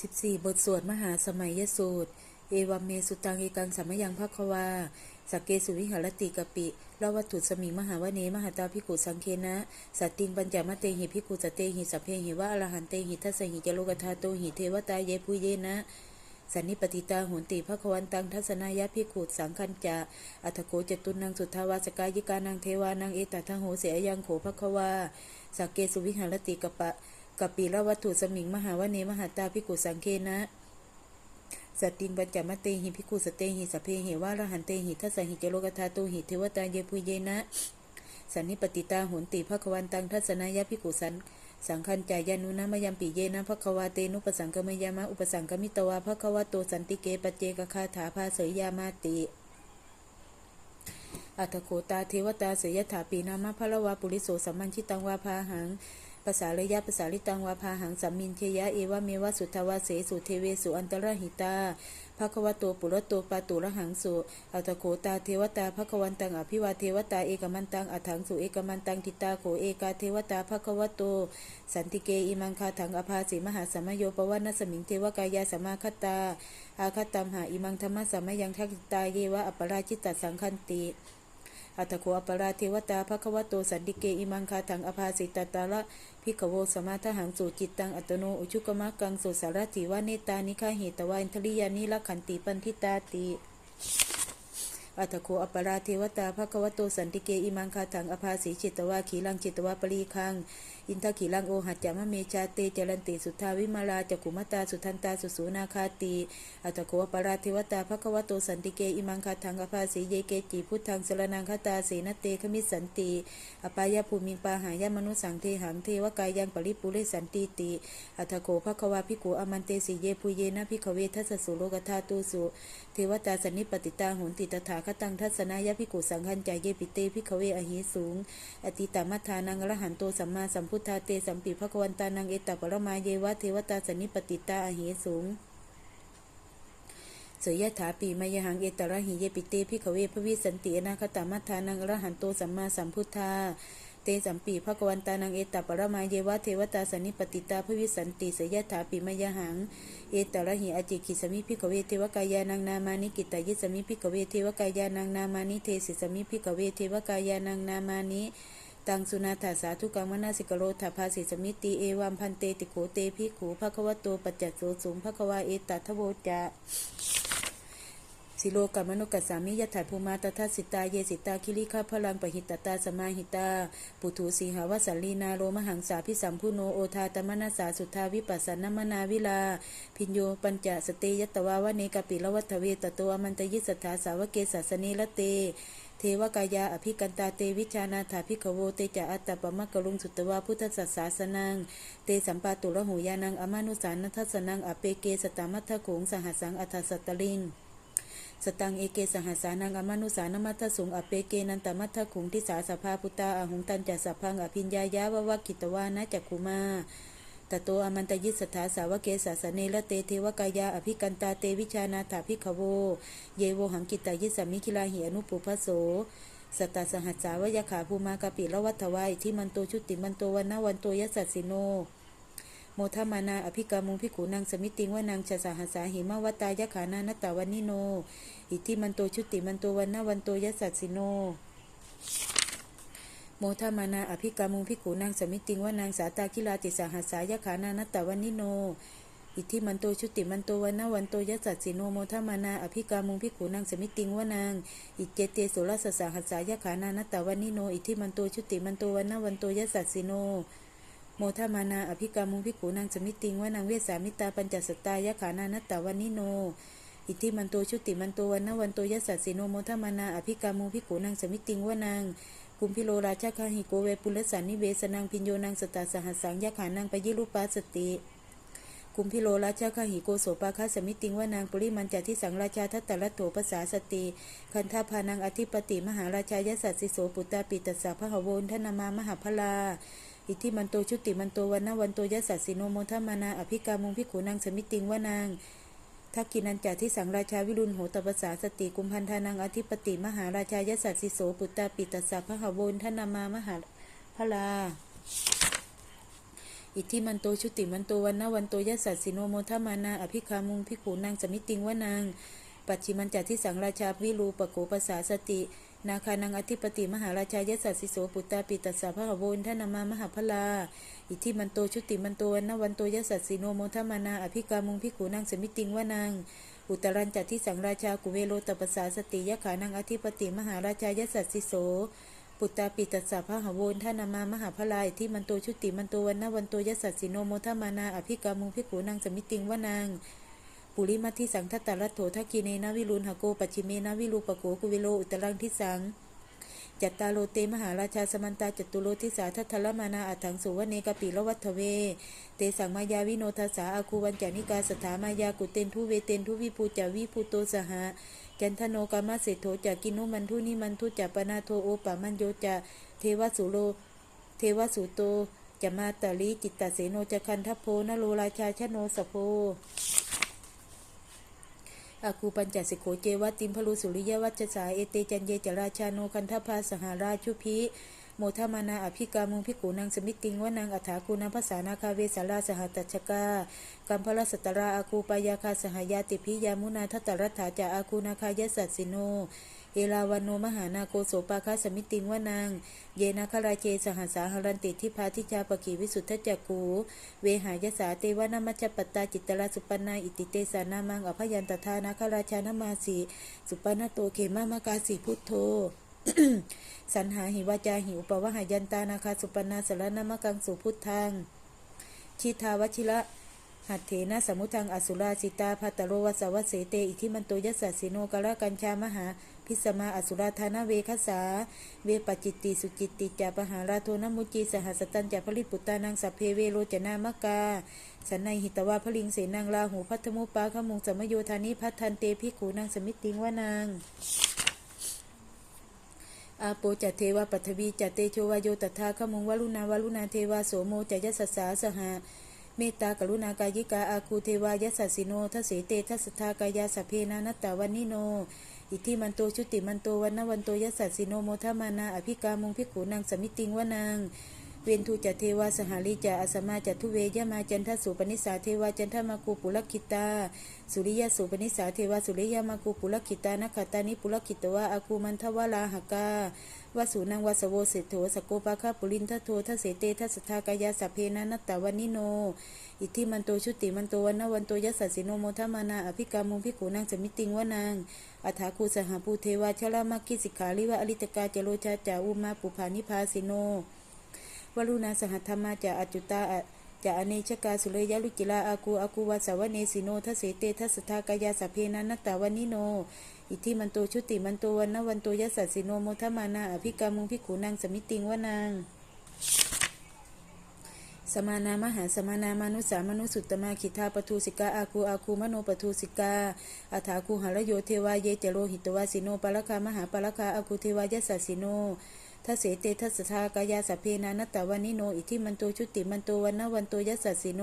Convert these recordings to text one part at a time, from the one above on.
14 บทสวดมหาสมัยยสูตร เอวัมเมสุตังเอกังสัมมยังภควาสักเกสุวิหารติกปิลาวัตถุสมิงมหาวเนมหาตาพิกุสังเคนะ สัตติงปัญจมะเตหิพิกุสเตหิสัพเพหิวะอรหันเตหิทัสหิจโลกธาโตหิเทวตาเยปุเยนะ สันนิปติตาโหนติภควันตังทัศนายะพิขุสังคัญจะอัตโขจตุนังสุทธาวาสกายิกานังเทวานังเอตัทโหเสยยังโขภควาสักเกสุวิหารติกปะ กับปีละวัตถุสมิงมหาวเนมหาตาพิกุสังเคนะสตติงปัญจมเตหิพิกุสเตหิสัพเพหิวะระหันเตหิทัสหิจโลกธาตุหิเทวตาเยปุเยนะ สันนิปติตาโหนติภควันตังทัศนายะพิกุสันสังคัญจายานุนะมยามปิเยนะภควาเตนุปสังกมยามะอุปสังกมิตวาภควโตสันติเกปเจกคาถาภาเสยยามาติอัตโคตาเทวตาเสยถาปีนามะพะละวาปุริโสสัมมันชิตังวาพาหัง ภาษาระยะภาษาลิตังวาพาหังสัมมินเทยะเอวะเมวะสุทธวาเสสุเทเวสุอันตรหิตาภควโตปุระโตปาตุระหังสุอัตโคตาเทวตาภควันตังอภิวาเทวตาเอกมันตังอัฏฐังสุเอกมันตังทิตาโขเอกาเทวตาภควโตสันติเกอิมังคาถังอภาสีมหาสมโยปวันสมิงเทวกายาสมาคตาอาคตัมหาอิมังธรรมะสมยังทักตาเยวะอัปปราชิตตสังคันติ อัตถโคอปราเทวตาภควโตสันติเกอิมังคาถังอภาสิตตาละพิกโวสมาทหังสูจิตตังอัตโนอุชุกมะกังสุสารติวาเนตานิคาเหตวาอินทริยานิละขันติปันทิตาติอัตถโคอปราเทวตาภควโตสันติเกอิมังคาถังอภาสิจิตวาขีลังจิตวาปรีคัง อินทขีลังโอหัจจามะเมชาเตจรันติสุทธาวิมาลาจักขุมตาสุทันตาสุสูนาคาติอัตโคอปราเทวตาภควโตสันติเกอิมังคาถังอภาสีเยเกจิพุทธังสรนังคตาเสนเตขมิสันติอปายาภูมิงปาหายามนุสังเทหังเทวกายยังปริปุเรสันติติอัตโคภควาภิกุอมันเตสีเยปุเยนะภิกขเวทัสสุโลกธาตุสุเทวตาสันนิปติตาโหนติตถาคตังทัศนายะภิกุสังฆัญจเยปิเตภิกขเวอหิสูงอติตามัทธานังอรหันโตสัมมาสัมพุทธาเตสัมปิภควันตานังเอตปรมาเยวะเทวตาสันิปติตาอหิสูงเสยถาปีมายหังเอตระหิเยปิเตพิขเวพระวิสันติอนาคตามัทานังอรหันโตสัมมาสัมพุทธาเตสัมปีภควันตานังเอตปรมาเยวะเทวตาสันิปติตาพระวิสันติเสยถาปีมายหัง เอตระหิอจิกิสมิพิกเวเทวกายานังนามานิกิตายิสมิพิกเวเทวกายานังนามานิเทสิสมิพิกเวเทวกายานังนามานิ ตังสุนาถาสาธุกังมนาสิกโรถาภาสิสมิติเอวัมพันเตติโขเตพิขูภควโตปัจจัตโสสุงภควาเอตัทโวจะสิโลกัมนุกัสสามิยถาภูมาตทัสสิตาเยสิตาคิริคาพลังปหิตตาสมาหิตา ปุถุสีหาวสัลลีนาโรมหังสาพิสัมพุโนโอทาตมนาสาสุทาวิปัสสนมนาวิลา พิญโยปัญจสเตยตวาวเนกปิลวัตเวตโตอมันตยิสถาสาวเกสัสเนละเต เทวกายาอภิกันตาเตวิชานาถาภิกขโวเตจะอัตตปมะกะลุงสุตวาพุทธสัสาสนัง เตสัมปาตุระหูยานังอมานุสานัทสนังอเปเกสตามัทถโขงสหัสังอัทธสัตตลิงสตังเอเกสหัสานังอมานุสานมัตสุงอเปเกนันตมัตถขุงทิสาสภาพุตาอหุงตันจัสสะพังอภิญญายาววกิตวานะจักคุมา ตโตอมันตยิสถาสาวเกสาสเนละเตเทวกายาอภิกันตาเตวิชานาถาภิกขโว เยโวหังกิตายิสมิคิลาหิอนุปุพโสสตาสหัสสาวยขาภูมากปิละวัฏวายที่มันโตชุติมันโตวันนาวันโตยสัสสิโน โมทมานาอภิกามุงพิกุนางสมิติงว่านางชะสหัสาหิมาวตายขานานตาวันนิโน อิทิมันโตชุติมันโตวันนาวันโตยสัสสิโน โมทมานาอภิกามุงพิกุนางสมิติงว่านางสาตาคิลาติสหัสายขานานตตวันนิโน อิทิมันโตชุติมันโตวันนาวันโตยสัสสิโนโมทมานาอภิกามุงพิกุนางสมิติงว่านางอิเจเตสุรสสหัสายขานานตตวันนิโน อิทิมันโตชุติมันโตวันนาวันโตยสัสสิโนโมทมานาอภิกามุงพิขูนางสมิติงว่านางเวสามิตาปัญจสตายขานานัตตวันนิโนอิทิมันโตชุติมันโตวันนวันโตยัสสสิโนโมทมานาอภิกามุงพิขูนางสมิติงว่านาง กุมพิโลราชาคาหิโกเวปุลสันนิเวสนังพิญโยนางสตาสหัสสังยะขานางปยิรุปาสติกุมพิโลราชาคาหิโกโสปาคาสมิติงว่านางปริมันจาทิสังราชาทัตตรัตโถภาษาสติคันธาพานังอธิปติมหาราชายสัสสิโสปุตตาปิตสสะพหวนทนามามหาพลาอิทิมันโตชุติมันโตวันนาวันโตยัสสสิโนโมทมานาอภิกามุงพิขูนางสมิติงว่านาง ทักกินันจาที่สังราชาวิรุณโหตปสาสติกุมพันธานังอธิปติ มหาราชายสัสสิโสปุตตาปิตสสะพะหาวนทนามามหาพลาอิทธิมันโตชุติมันโตวันนาวันโตยัสสะสิโนโมทมานา อภิคามุงพิขูนางสมิติงวานาง ปัจฉิมันจัดที่สังราชาวิรูปโกปัสสาสติ นาคานังอธิปติมหาราชายสัสสิโสปุตตาปิตัสสะพระหโวนทนามามหาพลา อิทธิมันโตชุติมันโตวันนวันโตยัสสะสิโนโมทมานาอภิกามุงพิขูนางสมิติงวานางอุตรันจัดที่สังราชากุเวโรตปัสสาสติยะขานังอธิปติมหาราชายสัสสิโสปุตตาปิตัสสะพระหโวนทนามามหาพลาอิทธิมันโตชุติมันโตวันนวันโตยัสสิโนโมทมานาอภิกามุงพิขูนางสมิติงวานาง ปุริมัทิสังทัตตรัตโถทักกิเนนวิรุณหโกปัจฉิเมนวิรูปโกกุวิโลอุตรังทิสังจัตตาโลเตมหาราชาสมันตาจตุโลทิสาทัทธลมานาอัฏฐังสุวเนกปิละวัฏเว เตสังมายาวิโนทสาอาคูวันจานิกาสถามายากุเตนทุเวเตนทุวิภูจาวิภูโตสหะจันทโนกามาเศโธจากกินุมันทุนิมันทุจปนาโทโอปามันโยจะเทวสุโล เทวสุโตจะมาตาลีจิตตเสโนจะคันทัพโพนโลราชาชโนสโพ อาคูปัญจสิโขเจวัตติมพลุสุริยวัชสาเอเตจันเยจราชาโนคันทพาสหาราชุพีโมทมานาอภิกามุงพิกูนางสมิติงวนางอัฐาคูนาภาษานาคาเวสาราสหตัชกากัมพลสตราอาคูปายาคาสหายาติพิยามุนาทัตตรัตถาจาอาคูนาคายสัตสิโน เอลาวันโนมหานาโกโสปาคาสมิติงวานาง เยนาคราเจสหัสาหรันติทิพาทิชาปกีวิสุทธจักกู เวหายสาเตวานามัจปตตาจิตตลาสุปนาอิติเตสานามังอภยันตทานาคราชานามาสีสุปนาโตเขมามากาสีพุทโธสันหาหิวาจาหิวปวหายันตานาคาสุปนาสารนามกังสุพุทธังชิทาวชิระหัตเถนะสมุทังอสุราสิตาภัตโรวัสวัสเสเต อิทิมันโตยัสสะสิโนกะระกัญชามหา พิสมาอสุราธานาเวคสา เวปจิตติสุจิตติจาปหาราโทนมุจีสหัสตันจาผลิตปุตตานังสัพเพเวโรจนามกาสันในหิตวาพลิงเสนังลาหูพัทธมุปาขมุงสมโยธานิพัทธันเตพิขูนางสมิติงวานางอาโปจัตเทวาปัทวีจัตเตโชวาโยตถาขมุงวลุณาวลุณาเทวาโสโมจยสัสสาสหะเมตตากรุณากายิกาอาคูเทวายสัสสิโนทเสเตทัสทากายาสเพนานัตตาวันนิโน อิทธิมันโตชุติมันโตวันนวันโตยัสสัสสิโนโมทมานาอภิกามุงพิขูนางสมิติงวานาง เวนทูจัตเทวาสหาริจาอสมาจัตทุเวยมาจันทสุปนิสาเทวาจันทมาคูปุลคิตา สุริยสุปนิสาเทวาสุริยมาคูปุลคิตานัคขตานิปุลคิตวะอาคูมันทวาลาหกาวสุนังวสโวเสโถสโกปาคาปุรินทโททัเสเตทัสทากายาสเพนานัตตวันนิโน อิทธิมันโตชุติมันโตวันนวันโตยัสสิโนโมทมานาอภิกามุงพิขูนางสมิติงวานางอัฐาคูสหภูเทวาชลามักคิสิกขาลิวะอริตกาเจโรชาจาอุมาปุภานิพาสิโน วรุณาสหัทธรรมาจะอจุตาจะอเนชกาสุเลยยลุกิลาอากูอากูวาสาวเนสิโนทัสเสเตทัสทากายาสัพเพนันนตตาวันนิโน อิทิมันโตชุติมันโตวันนวันโตยัสสสิโนโมทมานาอภิกามุงพิขูนางสมิติงวานางสมานามหาสมานามานุสามนุสุตตมาขิทาปทูสิกาอาคูอาคูมโนปทูสิกาอัฐาคูหารโยเทวาเยเจโรหิตวาสิโนปะละคามหาปะละคาอาคูเทวายัสสสิโน ทัสเสเตทัสทากายาสเพนานัตตวันนิโน อิทิมันโตชุติมันโตวันนวันโตยัสสสิโน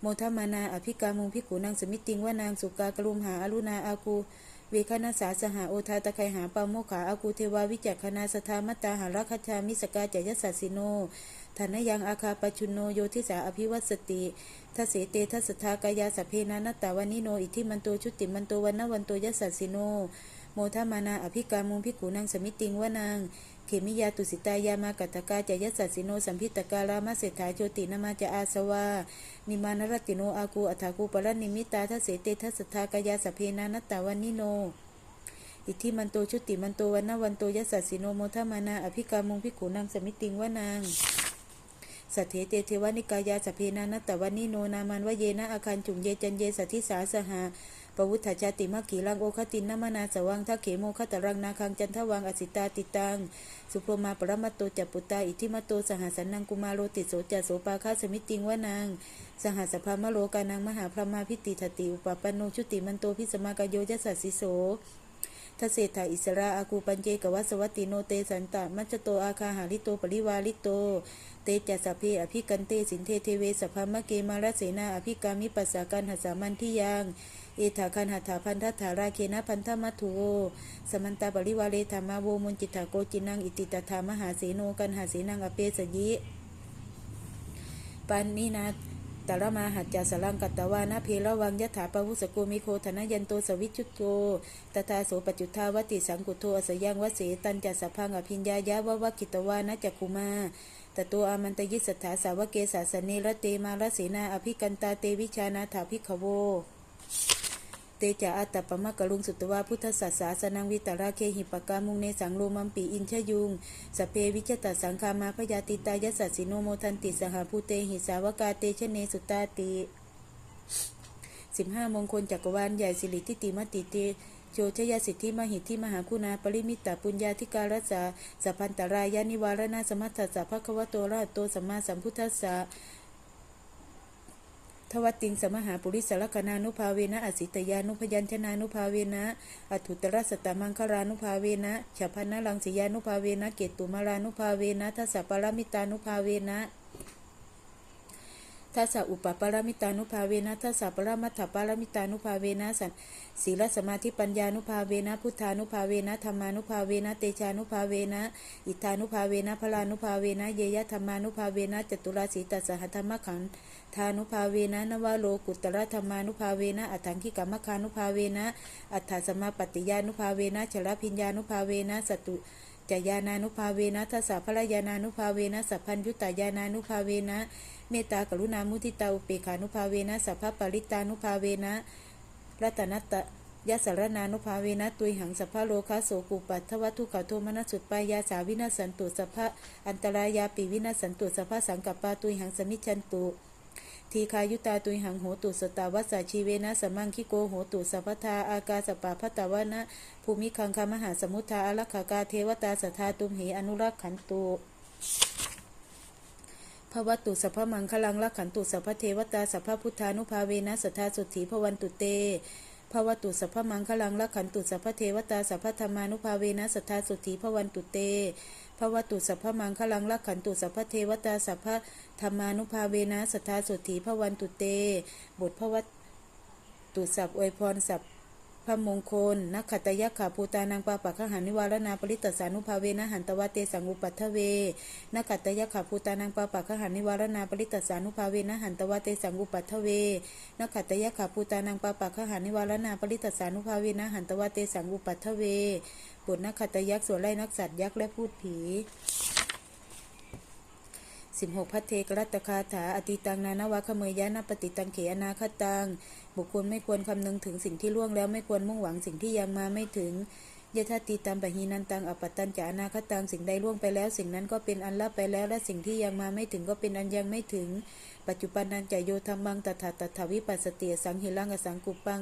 โมทมานา อภิกามุงพิขูนางสมิติงว่านางสุกากรุมหาอรุณาอาคูเวคณาสาสหาโอทาตะไคหาปาโมขาอาคูเทวาวิจักคณาสธามตตาหารัคชามิสกาจยัสสสิโนธนยังอาคาปชุนโนโยทิสาอภิวัสติทัสเสเตทัสทากายาสเพนานัตตวันนิโน อิทิมันโตชุติมันโตวันนวันโตยัสสสิโน โมทมานา อภิกามุงพิขูนางสมิติงว่านาง เขมิยาตุสิตายามากัตกาจยัสสสิโนสัมพิตการามาเศรษฐาโจตินามาจะอาสวา นิมานรติโนอากูอัฐากูปรนิมิตาทัเสเตทัสทากายาสเพนานัตตาวันนิโน อิทธิมันโตชุติมันโตวันนวันโตยัสสสิโนโมทมานาอภิกามุงพิขุนางสมิติงว่านาง สัทเถเตเทวานิกายาสเพนานัตตวันนิโนนามันวเยนะอาคันจุงเยจันเยสัทธิสาสหาปวุฒชาติมกีลังโอคตินนามนาสวังทักเขโมคตรังนาคังจันทวังอสิตาติตัง สุโพมาปรมัตโตจัปปุตตาอิทิมตโตสหสันนังกุมาโรติโสจัสโสปาคาสมิติงวานาง สหสภามโลกานังมหาพรมาพิติทติอุปปันโนชุติมันโตพิสมากายโยยัสสสิโส ทเศรษฐาอิสราอากูปัญเจกวัสวัตติโนเตสันตมัจโตอาคาหาริโตปริวาริโต เตจัสสพเพอภิกันเตสินเทเทเวสภามะเกมาลเสนาอภิกามิปัสสากันหัสามันที่ยังเอถาคันหัตถาพันธถาราเคนะพันธมัทุโวสมันตาปริวาเลธรรมาโวมุนจิตถาโกจินังอิติตถามหาเสโนกันหาเสนังอเปสยิปปันนีนา ตระมาหัจจาสลังกัตตวานาเพระวังยถาปวุสโกมิโคธนยันโตสวิชุตโตตถาโสปจุทาวติสังกุโทอสยังวเสตันจัสสะพังอภิญญายะวะวะกิตวานะจักคุมาตตัวอามันตยิสัทธาสาวเกสาสเนรเตมาลเสนาอภิกันตาเตวิชานาถาภิกขโว เตจาอัตตปมะกะลุงสุตวาพุทธศาสาสนังวิตาราเคหิปกามุงเนสังโลมัมปีอินชยุงสเพวิจตสังคามาพยาติตายสัสสิโนโมทันติสหภูเตหิสาวกาเตชเนสุตาติสิบห้ามงคลจักรวาลใหญ่สิริทิติมติเตโชชยสิทธิมหิทธิมหาคุณาปริมิตตปุญญาธิการัสสะสัพพันตรายานิวารณาสมัตถสสะควโตระหะโตสัมมาสัมพุทธัสสะ ทวัตติงสมหาปุริสลกนานุภาเวนะอสิตยานุพยัญชนานุภาเวนะอัตุตรสตมังครานุภาเวนะฉัพพนะลังสียานุภาเวนะเกตุมารานุภาเวนะทัสสะปรมิตานุภาเวนะ ทัสสะอุปปารมิตานุภาเวนะทัสสะปรมัตถปารมิตานุภาเวนะสันศีลสมาธิปัญญานุภาเวนะพุทธานุภาเวนะธรรมานุภาเวนะเตชานุภาเวนะอิทธานุภาเวนะพลานุภาเวนะเยยะธรรมานุภาเวนะจตุราสีตัสหธรรมขันธานุภาเวนะนวโลกุตระธรรมานุภาเวนะอัฏฐังคิกรรมคานุภาเวนะอัฏฐสมาปฏิยานุภาเวนะชลพิญญานุภาเวนะสตุ จยานานุภาเวนะทัสสะพระยานานุภาเวนะสัพพัญยุตตายานานุภาเวนะเมตตากรุณามุทิตาอุเปขานุภาเวนะสัพพปริตานุภาเวนะรัตนัตตยะสารนานุภาเวนะตุยหังสัพพะโลคาโสกุปัตถวัตทุขโทมนัสสุดปายาสาวินาสันตุสัพพะอันตรายาปิวินาสันตุสัพพะสังกัปปาตุยหังสมิจฉันตุ ทีคายุตาตุยหังโหตุสตาวัสาชีเวนะสมังคิโกโหตุสัพพทาอากาสปาพัตวนะภูมิคังคามหาสมุทธาอารักขากาเทวตาสัทธาตุมเหอนุรักขันตุพระวัตุสัพพมังคลังรักขันตุสัพพเทวตาสัพพพุทธานุภาเวนะสัทธาสุทธีพวันตุเต ภวตุสัพพมังคลังรักขันตุสัพพเทวตาสัพพธรรมานุภาเวนะสัทธาสุธีพวันตุเตภวตุสัพพมังคลังรักขันตุสัพพเทวตาสัพพธรรมานุภาเวนะสัทธาสุธีพวันตุเต บทภวตุสัพอวยพรสัพ พระมงคล นักขัตยะขาภูตานังปาปะขหานิวารณาปริตสานุภาเวนะหันตวะเตสังอุปัทเว นักขัตยะขาภูตานังปาปะขหานิวารณาปริตสานุภาเวนะหันตวะเตสังอุปัทเว นักขัตยะขาภูตานังปาปะขหานิวารณาปริตสานุภาเวนะหันตวะเตสังอุปัทเวบทนักขัตยักษ์ส่วนไล่นักสัตว์ยักษ์และพูดผีสิบหกพัทเทกรัตคาถาอติตังนานวะขเมยยะนปฏิตังเขอนาคตัง บุคคลไม่ควรคำนึงถึงสิ่งที่ล่วงแล้วไม่ควรมุ่งหวังสิ่งที่ยังมาไม่ถึงยะทัตติตัมปะหีนันตังอปปตันจานาคตังสิ่งใดล่วงไปแล้ว สิ่งนั้นก็เป็นอันลับไปแล้ว และสิ่งที่ยังมาไม่ถึงก็เป็นอันยังไม่ถึง ปัจจุบันนันจะโยธรรมังตถาตถาวิปัสสติสังหิรังอสังกุปัง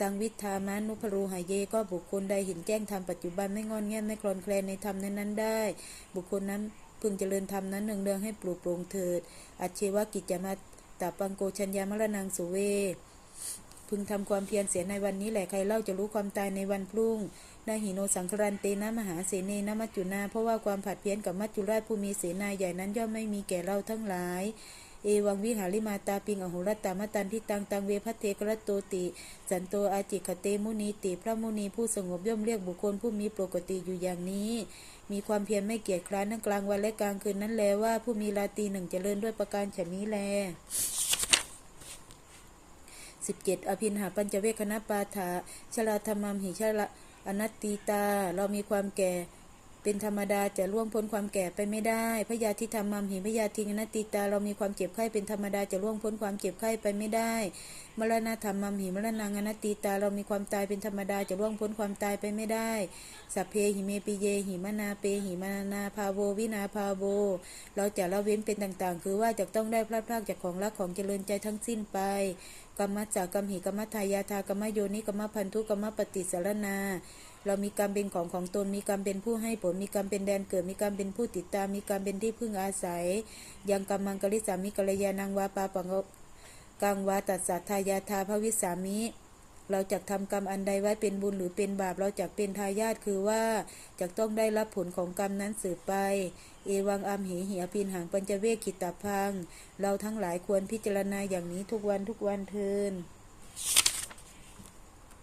ตังวิทามานุพรูหายเยก็บุคคลใดเห็นแจ้งธรรมปัจจุบันไม่งอนแง่ไม่คลอนแคลนในธรรมนั้นๆได้ บุคคลนั้นพึงเจริญธรรมนั้นเนืองๆให้ปลูกโปร่งเถิด อัจเชวกิจจมาตาปังโกชัญญามรณังสุเว พึงทำความเพียรเสียในวันนี้แหละใครเล่าจะรู้ความตายในวันพรุ่งนาหิโนสังครันเตนะมหาเสเนนะมัจจุนา เพราะว่าความผัดเพี้ยนกับมัจจุราชผู้มีเสนาใหญ่นั้นย่อมไม่มีแก่เราทั้งหลายเอวังวิหาริมาตาปิงอโหรตตามตันที่ตังตังเวพัเทกรตโตติจันโตอาจิคเตมุนีติ พระมุนีผู้สงบย่อมเรียกบุคคลผู้มีปกติอยู่อย่างนี้ มีความเพียรไม่เกียจคร้านทั้งกลางวันและกลางคืนนั้นแลว่าผู้มีราตีหนึ่งเจริญด้วยประการฉนี้แล สิบเจ็ดอภินหาปัญจเวคคณปาถาชลาธรรมหิชละอนัตติตา เรามีความแก่เป็นธรรมดาจะล่วงพ้นความแก่ไปไม่ได้ พยาธิธรรมัมหิพยาธิอนัตติตา เรามีความเจ็บไข้เป็นธรรมดาจะล่วงพ้นความเจ็บไข้ไปไม่ได้ มรณะธรรมัมหิมรณังอนัตติตา เรามีความตายเป็นธรรมดาจะล่วงพ้นความตายไปไม่ได้ สัพเพหิเมปิเยหิมนาเปหิมานาพาโววินาพาโว เราจะละเว้นเป็นต่างๆ คือว่าจะต้องได้พลาดพลาดจากของรักของเจริญใจทั้งสิ้นไป กรรมจากกรรมหิกรรมทายาทากรรมโยนิกรรมพันธุกรรมปฏิสารนา เรามีกรรมเป็นของของตน มีกรรมเป็นผู้ให้ผล มีกรรมเป็นแดนเกิด มีกรรมเป็นผู้ติดตาม มีกรรมเป็นที่พึ่งอาศัย ยังกรรมังกริสามิกัลยานังวาปาปังกังวาตัสสัทายาทาภวิสามิเราจะทำกรรมอันใดไว้เป็นบุญหรือเป็นบาป เราจะเป็นทายาทคือว่าจะต้องได้รับผลของกรรมนั้นสืบไป เอวังอัมเหเหียพินหางปัญจเวกขิตาพัง เราทั้งหลายควรพิจารณาอย่างนี้ทุกวันทุกวันเทิน